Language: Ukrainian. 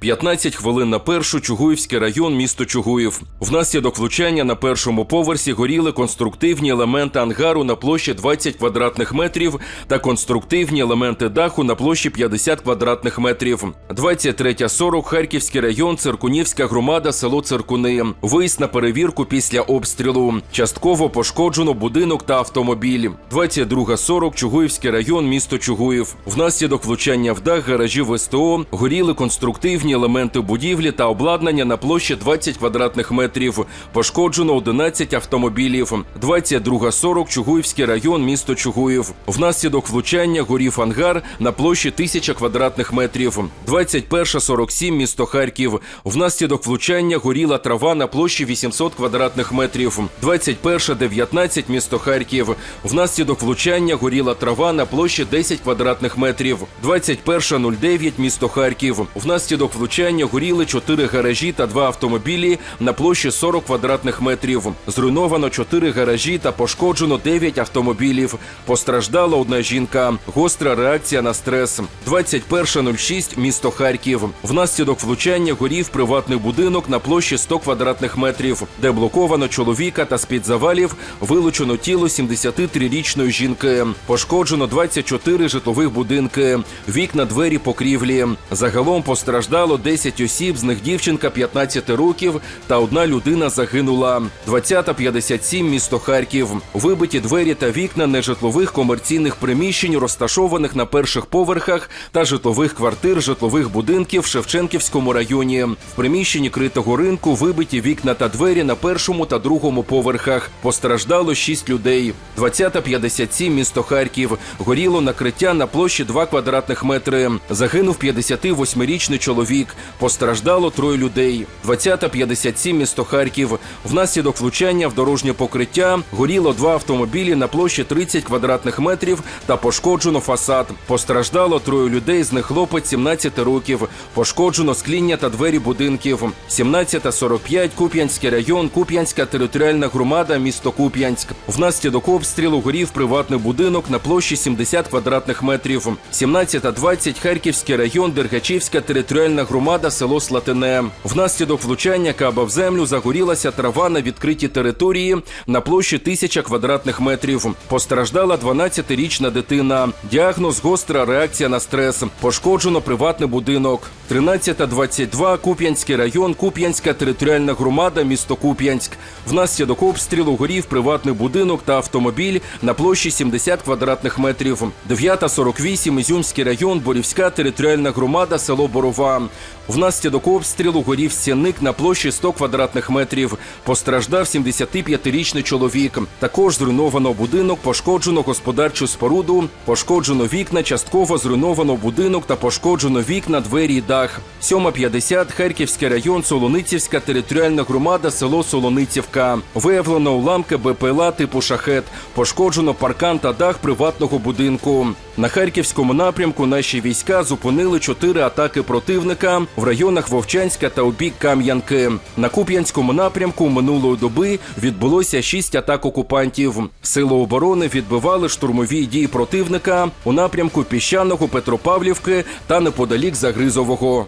15 хвилин на першу Чугуївський район, місто Чугуїв. Внаслідок влучання на першому поверсі горіли конструктивні елементи ангару на площі 20 квадратних метрів та конструктивні елементи даху на площі 50 квадратних метрів. 23.40 Харківський район, Циркунівська громада, село Циркуни. Виїзд на перевірку після обстрілу. Частково пошкоджено будинок та автомобіль. 22.40 Чугуївський район, місто Чугуїв. Внаслідок влучання в дах гаражів СТО горіли конструктивні елементи будівлі та обладнання на площі 20 квадратних метрів. Пошкоджено 11 автомобілів. 22.40 Чугуївський район, місто Чугуїв. Внаслідок влучання горів ангар на площі 1000 квадратних метрів. 21.47 місто Харків. Внаслідок влучання горіла трава на площі 800 квадратних метрів. 21.19 місто Харків. Внаслідок влучання горіла трава на площі 10 квадратних метрів. 21.09 місто Харків. Внаслідок влучання горіли 4 гаражі та 2 автомобілі на площі 40 квадратних метрів. Зруйновано 4 гаражі та пошкоджено 9 автомобілів. Постраждала одна жінка. Гостра реакція на стрес. 21.06 місто Харків. Внаслідок влучання горів приватний будинок на площі 100 квадратних метрів, де блоковано чоловіка та з-під завалів вилучено тіло 73-річної жінки. Пошкоджено 24 житлових будинки, вікна, двері, покрівлі. Загалом постраждало 10 осіб, з них дівчинка 15 років та одна людина загинула. 20.57 місто Харків. Вибиті двері та вікна нежитлових комерційних приміщень, розташованих на перших поверхах та житлових квартир житлових будинків в Шевченківському районі. В приміщенні критого ринку вибиті вікна та двері на першому та другому поверхах. Постраждало 6 людей. 20.57 місто Харків. Горіло накриття на площі 2 квадратних метри. Загинув 58-річний чоловік. Постраждало троє людей. 20.57 місто Харків. Внаслідок влучання в дорожнє покриття горіло два автомобілі на площі 30 квадратних метрів та пошкоджено фасад. Постраждало троє людей, з них хлопець 17 років. Пошкоджено скління та двері будинків. 17.45 Куп'янський район, Куп'янська територіальна громада, місто Куп'янськ. Внаслідок обстрілу горів приватний будинок на площі 70 квадратних метрів. 17.20 Харківський район, Дергачівська територіальна село Слатине. Внаслідок влучання каба в землю загорілася трава на відкритій території на площі 1000 квадратних метрів. Постраждала 12-річна дитина. Діагноз гостра реакція на стрес. Пошкоджено приватний будинок. 13.22 Куп'янський район, Куп'янська територіальна громада, місто Куп'янськ. Внаслідок обстрілу горів приватний будинок та автомобіль на площі 70 квадратних метрів. 9.48 Ізюмський район, Борівська територіальна громада, село Борова. Внаслідок обстрілу горів стінник на площі 100 квадратних метрів. Постраждав 75-річний чоловік. Також зруйновано будинок, пошкоджено господарчу споруду, пошкоджено вікна, частково зруйновано будинок та пошкоджено вікна, двері і дах. 7.50 Харківський район, Солоницівська територіальна громада, село Солоницівка. Виявлено уламки БПЛА типу шахет. Пошкоджено паркан та дах приватного будинку. На харківському напрямку наші війська зупинили чотири атаки противника в районах Вовчанська та у бік Кам'янки. На Куп'янському напрямку минулої доби відбулося шість атак окупантів. Сили оборони відбивали штурмові дії противника у напрямку Піщаного, Петропавлівки та неподалік Загризового.